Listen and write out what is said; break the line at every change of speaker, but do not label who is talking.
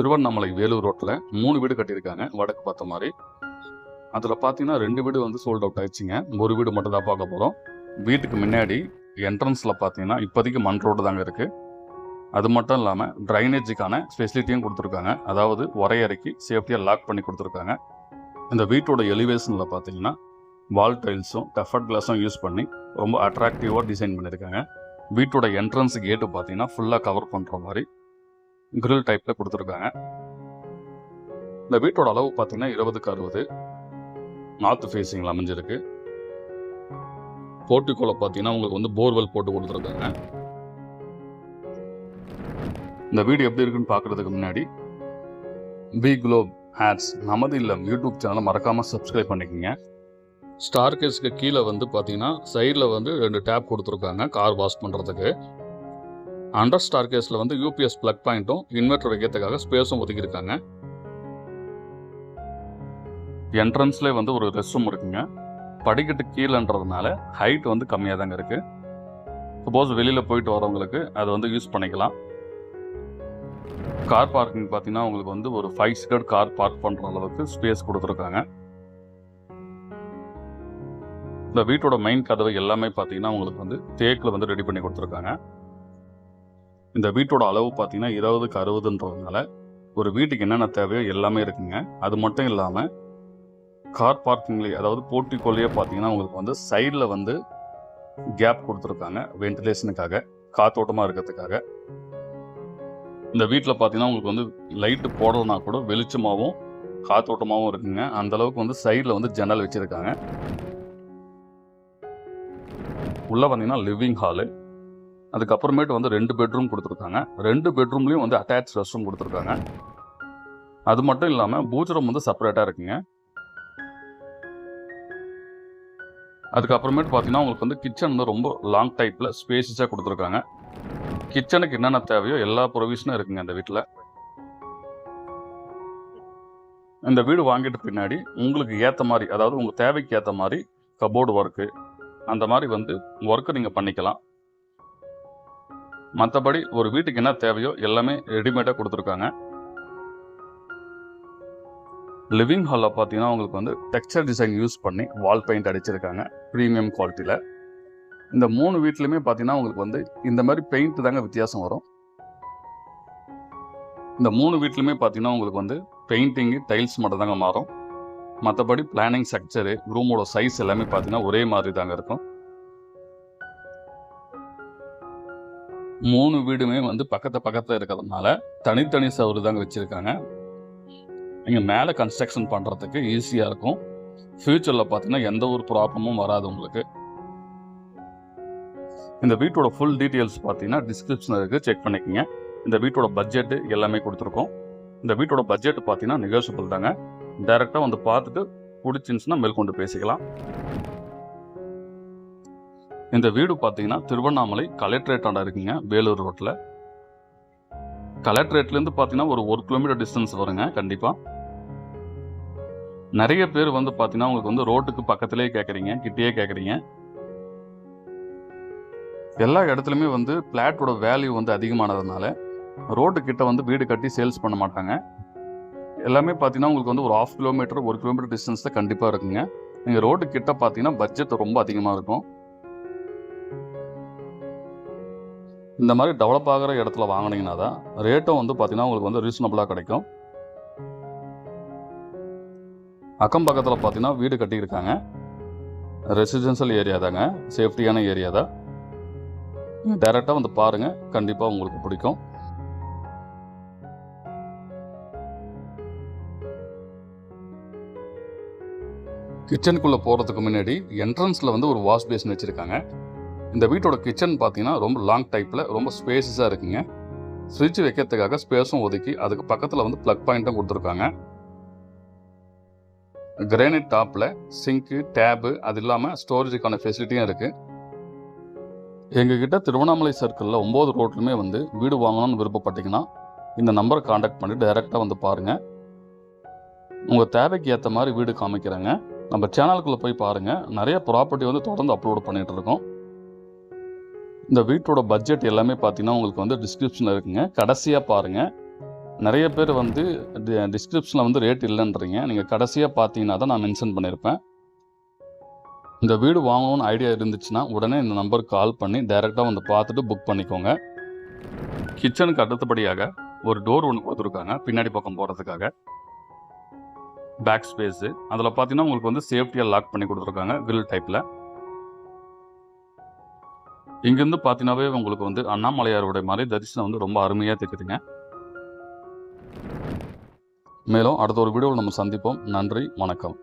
திருவண்ணாமலை வேலூர் ரோட்டில் மூணு வீடு கட்டியிருக்காங்க. வடக்கு பார்த்த மாதிரி. அதில் பார்த்தீங்கன்னா ரெண்டு வீடு வந்து சோல்ட் அவுட் ஆயிடுச்சுங்க. ஒரு வீடு மட்டும் தான் பார்க்க போகிறோம் வீட்டுக்கு முன்னாடி என்ட்ரன்ஸில் பார்த்தீங்கன்னா இப்போதைக்கு மண் ரோடு தாங்க இருக்குது அது மட்டும் இல்லாமல் ட்ரைனேஜுக்கான ஃபெசிலிட்டியும் கொடுத்துருக்காங்க. அதாவது உரையறைக்கு சேஃப்டியாக லாக் பண்ணி கொடுத்துருக்காங்க. இந்த வீட்டோட எலிவேஷனில் பார்த்தீங்கன்னா வால் டைல்ஸும் டஃபர்ட் கிளாஸும் யூஸ் பண்ணி ரொம்ப அட்ராக்டிவாக டிசைன் பண்ணியிருக்காங்க. வீட்டோட என்ட்ரன்ஸ் கேட்டு பார்த்தீங்கன்னா ஃபுல்லாக கவர் பண்ணுற மாதிரி கிரில் டைப்பில் கொடுத்துருக்காங்க. இந்த வீட்டோட அளவு பார்த்தீங்கன்னா இருபதுக்கு அறுபது. நார்த் ஃபேஸிங்கில் அமைஞ்சிருக்கு. போர்ட்டிக்கோல பார்த்தீங்கன்னா உங்களுக்கு வந்து போர்வெல் போட்டு கொடுத்துருக்காங்க. இந்த வீடு எப்படி இருக்குன்னு பார்க்குறதுக்கு முன்னாடி பி குளோப் ஹேட்ஸ் நமது இல்லம் யூடியூப் சேனலை மறக்காமல் சப்ஸ்கிரைப் பண்ணிக்கோங்க. ஸ்டார் கேஸ்க்கு கீழே வந்து பார்த்தீங்கன்னா சைடில் வந்து ரெண்டு டேப் கொடுத்துருக்காங்க கார் வாஷ் பண்ணுறதுக்கு அண்டர் ஸ்டார் கேஸில் வந்து யூபிஎஸ் பிளக் பாயிண்ட்டும் இன்வெர்டர் வைக்கிறதுக்காக ஸ்பேஸும் ஒதுக்கியிருக்காங்க. என்ட்ரன்ஸ்லேயே வந்து ஒரு ரெஸ்ட் ரூம் இருக்குங்க. படிக்கட்டு கீழேன்றதுனால ஹைட் வந்து கம்மியாக தாங்க இருக்குது சப்போஸ் வெளியில் போயிட்டு வரவங்களுக்கு அதை வந்து யூஸ் பண்ணிக்கலாம். கார் பார்க்கிங் பார்த்தீங்கன்னா உங்களுக்கு வந்து ஒரு ஃபைவ் சீட்டர் கார் பார்க் பண்ணுற அளவுக்கு ஸ்பேஸ் கொடுத்துருக்காங்க. இந்த வீட்டோட மெயின் கதவை எல்லாமே பார்த்தீங்கன்னா உங்களுக்கு வந்து தேக்கில் வந்து ரெடி பண்ணி கொடுத்துருக்காங்க. இந்த வீட்டோட அளவு பார்த்தீங்கன்னா இருபதுக்கு அறுபதுன்றதுனால ஒரு வீட்டுக்கு என்னென்ன தேவையோ எல்லாமே இருக்குங்க. அது மட்டும் இல்லாமல் கார் பார்க்கிங்லேயே அதாவது போர்ட்டிக்கோலையே பார்த்தீங்கன்னா உங்களுக்கு வந்து சைடில் வந்து கேப் கொடுத்துருக்காங்க வென்டிலேஷனுக்காக காத்தோட்டமாக இருக்கிறதுக்காக. இந்த வீட்டில் பார்த்தீங்கன்னா உங்களுக்கு வந்து லைட்டு போடலனா கூட வெளிச்சமாகவும் காத்தோட்டமாகவும் இருக்குங்க. அந்த அளவுக்கு வந்து சைடில் வந்து ஜன்னல் வச்சுருக்காங்க. உள்ளே பார்த்தீங்கன்னா லிவிங் ஹாலு அதுக்கப்புறமேட்டு வந்து ரெண்டு பெட்ரூம் கொடுத்துருக்காங்க. ரெண்டு பெட்ரூம்லேயும் வந்து அட்டாச் ரெஸ்ட் ரூம் கொடுத்துருக்காங்க. அது மட்டும் இல்லாமல் பூஜ் ரூம் வந்து செப்பரேட்டாக இருக்குங்க. அதுக்கப்புறமேட்டு பார்த்தீங்கன்னா உங்களுக்கு வந்து கிச்சன் வந்து ரொம்ப லாங் டைப்பில் ஸ்பேசிஸாக கொடுத்துருக்காங்க. கிச்சனுக்கு என்னென்ன தேவையோ எல்லா ப்ரொவிஷனும் இருக்குங்க இந்த வீட்டில் இந்த வீடு வாங்கிட்டு பின்னாடி உங்களுக்கு ஏற்ற மாதிரி அதாவது உங்கள் தேவைக்கு ஏற்ற மாதிரி கபோர்டு ஒர்க்கு அந்த மாதிரி வந்து ஒர்க்கு நீங்கள் பண்ணிக்கலாம். மற்றபடி ஒரு வீட்டுக்கு என்ன தேவையோ எல்லாமே ரெடிமேடாக கொடுத்துருக்காங்க. லிவிங் ஹாலில் பார்த்தீங்கன்னா உங்களுக்கு வந்து டெக்ஸ்சர் டிசைன் யூஸ் பண்ணி வால் பெயிண்ட் அடிச்சிருக்காங்க ப்ரீமியம் குவாலிட்டியில் இந்த மூணு வீட்லையுமே பார்த்தீங்கன்னா உங்களுக்கு வந்து இந்த மாதிரி பெயிண்ட் தாங்க வித்தியாசம் வரும். இந்த மூணு வீட்லையுமே பார்த்தீங்கன்னா உங்களுக்கு வந்து பெயிண்டிங்கு டைல்ஸ் மட்டும் தாங்க மாறும் மற்றபடி பிளானிங் ஸ்ட்ரக்சரு ரூமோட சைஸ் எல்லாமே பார்த்தீங்கன்னா ஒரே மாதிரி தாங்க இருக்கும். மூணு வீடுமே வந்து பக்கத்து பக்கத்தில் இருக்கிறதுனால தனித்தனி சவுறு தாங்க வச்சுருக்காங்க. நீங்கள் மேலே கன்ஸ்ட்ரக்ஷன் பண்ணுறதுக்கு ஈஸியாக இருக்கும். ஃப்யூச்சரில் பார்த்தீங்கன்னா எந்த ஒரு ப்ராப்ளமும் வராது உங்களுக்கு. இந்த வீட்டோட ஃபுல் டீட்டெயில்ஸ் பார்த்தீங்கன்னா டிஸ்கிரிப்ஷன் இருக்குது செக் பண்ணிக்கோங்க. இந்த வீட்டோட பட்ஜெட்டு எல்லாமே கொடுத்துருக்கோம். இந்த வீட்டோட பட்ஜெட் பார்த்தீங்கன்னா நெகோசியபிள் தாங்க. டைரெக்டாக வந்து பார்த்துட்டு பிடிச்சிருந்துச்சுன்னா மேற்கொண்டு பேசிக்கலாம். இந்த வீடு பார்த்தீங்கன்னா திருவண்ணாமலை கலெக்டரேட் இருக்குங்க வேலூர் ரோட்டில் கலெக்டரேட்லேருந்து பார்த்தீங்கன்னா ஒரு ஒரு கிலோமீட்டர் டிஸ்டன்ஸ் வருங்க கண்டிப்பாக நிறைய பேர் வந்து பார்த்தீங்கன்னா உங்களுக்கு வந்து ரோட்டுக்கு பக்கத்துலேயே கேட்குறீங்க கிட்டேயே கேட்குறீங்க எல்லா இடத்துலையுமே வந்து பிளாட்டோட வேல்யூ வந்து அதிகமானதுனால ரோட்டு கிட்ட வந்து வீடு கட்டி சேல்ஸ் பண்ண மாட்டாங்க. எல்லாமே பார்த்தீங்கன்னா உங்களுக்கு வந்து ஒரு ஆஃப் கிலோமீட்டர் ஒரு கிலோமீட்டர் டிஸ்டன்ஸ் தான் கண்டிப்பாக இருக்குங்க. நீங்கள் ரோட்டு கிட்ட பார்த்தீங்கன்னா பட்ஜெட் ரொம்ப அதிகமாக இருக்கும். இந்த மாதிரி டெவலப் ஆகிற இடத்துல வாங்கினீங்கன்னா தான் ரேட்டும் வந்து பார்த்தீங்கன்னா உங்களுக்கு வந்து ரீசனபிளாக கிடைக்கும். அக்கம் பக்கத்தில் பார்த்தீங்கன்னா வீடு கட்டியிருக்காங்க. ரெசிடென்ஷியல் ஏரியா தாங்க. சேஃப்டியான ஏரியா தான். டைரெக்டாக வந்து பாருங்கள் கண்டிப்பாக உங்களுக்கு பிடிக்கும். கிச்சனுக்குள்ளே போகிறதுக்கு முன்னாடி என்ட்ரன்ஸில் வந்து ஒரு வாஷ் பேசின் வச்சுருக்காங்க. இந்த வீட்டோட கிச்சன் பார்த்தீங்கன்னா ரொம்ப லாங் டைப்பில் ரொம்ப ஸ்பேசஸாக இருக்குங்க. ஃப்ரிட்ஜ் வைக்கிறதுக்காக ஸ்பேஸும் ஒதுக்கி அதுக்கு பக்கத்தில் வந்து ப்ளக் பாயிண்ட்டும் கொடுத்துருக்காங்க. கிரானைட் டாப்பில் சிங்க்கு டேபு அது இல்லாமல் ஸ்டோரேஜுக்கான ஃபெசிலிட்டியும் இருக்குது எங்ககிட்ட திருவண்ணாமலை சர்க்கிளில் ஒம்பது ரோட்லுமே வந்து வீடு வாங்கணும்னு விருப்பப்பட்டீங்கன்னா இந்த நம்பரை காண்டாக்ட் பண்ணிட்டு டைரெக்டாக வந்து பாருங்கள் உங்கள் தேவைக்கு ஏற்ற மாதிரி வீடு காமிக்கிறேங்க. நம்ம சேனலுக்குள்ளே போய் பாருங்கள் நிறைய ப்ராப்பர்ட்டி வந்து தொடர்ந்து அப்லோட் பண்ணிகிட்டு இருக்கோம். இந்த வீட்டோட பட்ஜெட் எல்லாமே பார்த்தீங்கன்னா உங்களுக்கு வந்து டிஸ்கிரிப்ஷனில் இருக்குங்க. கடைசியாக பாருங்கள் நிறைய பேர் வந்து டிஸ்கிரிப்ஷனில் வந்து ரேட் இல்லைன்றீங்க. நீங்கள் கடைசியாக பார்த்தீங்கன்னா தான் நான் மென்ஷன் பண்ணியிருப்பேன் இந்த வீடு வாங்கணும்னு ஐடியா இருந்துச்சுன்னா உடனே இந்த நம்பருக்கு கால் பண்ணி டைரெக்டாக வந்து பார்த்துட்டு புக் பண்ணிக்கோங்க. கிச்சனுக்கு அடுத்தபடியாக ஒரு டோர் ஒன்று கொடுத்துருக்காங்க. பின்னாடி பக்கம் போகிறதுக்காக பேக் ஸ்பேஸு அதில் பார்த்தீங்கன்னா உங்களுக்கு வந்து சேஃப்டியாக லாக் பண்ணி கொடுத்துருக்காங்க. கிரில் டைப்பில் இங்கேருந்து பார்த்தீங்கன்னாவே உங்களுக்கு வந்து அண்ணாமலையாருடைய மலை தரிசனம் வந்து ரொம்ப அருமையாக தெரியுதுங்க மேலும் அடுத்த ஒரு வீடியோவில் நம்ம சந்திப்போம். நன்றி வணக்கம்.